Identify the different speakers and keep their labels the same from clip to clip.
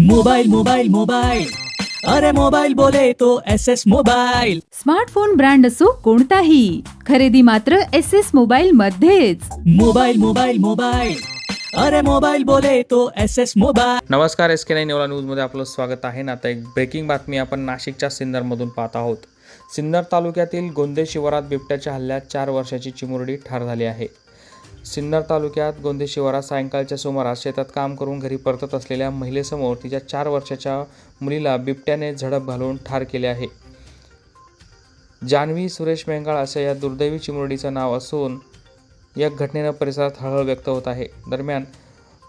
Speaker 1: Mobile mobile mobile. अरे mobile बोले तो S S mobile.
Speaker 2: Smartphone brand असो कोणताही खरेदी मात्र एस एस मोबाईल मध्येच.
Speaker 1: Mobile mobile mobile. अरे मोबाइल बोले तो एस एस मोबाइल।
Speaker 3: नमस्कार एस के नाईन नेवला न्यूजमध्ये आपलं स्वागत आहे. ना आता एक ब्रेकिंग बातमी आपण नाशिकच्या सिन्नरमधून पाहत आहोत. सिन्नर तालुक्यातील गोंदे शिवारात बिबट्याच्या हल्ल्यात चार वर्षाची चिमुरडी ठार झाली आहे. सिन्नर तालुक्यात गोंदे शिवारात सायंकाळच्या सुमारास शेतात काम करून घरी परतत असलेल्या महिलेसमोर तिच्या चार वर्षाच्या मुलीला बिबट्याने झडप घालून ठार केले आहे. जान्हवी सुरेश मेंगाळ असं या दुर्दैवी चिमुरडीचं नाव असून या घटनेनं परिसरात हळहळ व्यक्त होत आहे. दरम्यान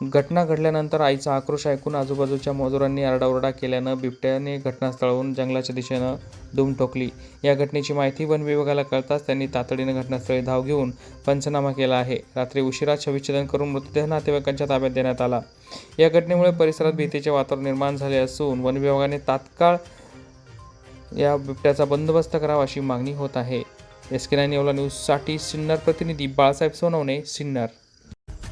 Speaker 3: घटना घडल्यानंतर आईचा आक्रोश ऐकून आजूबाजूच्या मजुरांनी आरडाओरडा केल्यानं बिबट्याने घटनास्थळावरून जंगलाच्या दिशेनं दुम ठोकली. या घटनेची माहिती वन विभागाला कळताच त्यांनी तातडीनं घटनास्थळी धाव घेऊन पंचनामा केला आहे. रात्री उशिरा छविच्छेदन करून मृतदेह नातेवाईकांच्या ताब्यात देण्यात आला. या घटनेमुळे परिसरात भीतीचे वातावरण निर्माण झाले असून वन विभागाने तात्काळ या बिबट्याचा बंदोबस्त करावा अशी मागणी होत आहे. एस के नाईन एवला न्यूजसाठी सिन्नर प्रतिनिधी बाळासाहेब सोनवणे सिन्नर.